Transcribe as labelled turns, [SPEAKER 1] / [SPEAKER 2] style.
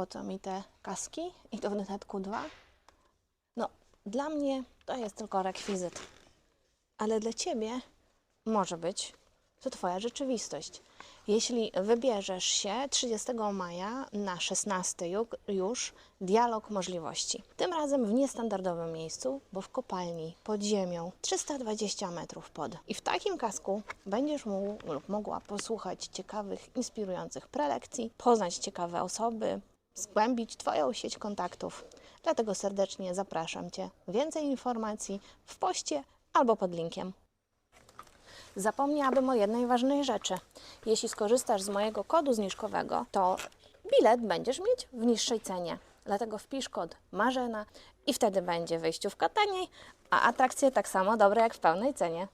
[SPEAKER 1] po co mi te kaski i to w dodatku dwa? No, dla mnie to jest tylko rekwizyt, ale dla Ciebie może być to Twoja rzeczywistość. Jeśli wybierzesz się 30 maja na 16 ju- już dialog możliwości. Tym razem w niestandardowym miejscu, bo w kopalni pod ziemią 320 metrów pod. I w takim kasku będziesz mógł lub mogła posłuchać ciekawych, inspirujących prelekcji, poznać ciekawe osoby, zgłębić Twoją sieć kontaktów. Dlatego serdecznie zapraszam Cię. Więcej informacji w poście albo pod linkiem. Zapomniałabym o jednej ważnej rzeczy. Jeśli skorzystasz z mojego kodu zniżkowego, to bilet będziesz mieć w niższej cenie. Dlatego wpisz kod Marzena i wtedy będzie wyjściówka taniej, a atrakcje tak samo dobre jak w pełnej cenie.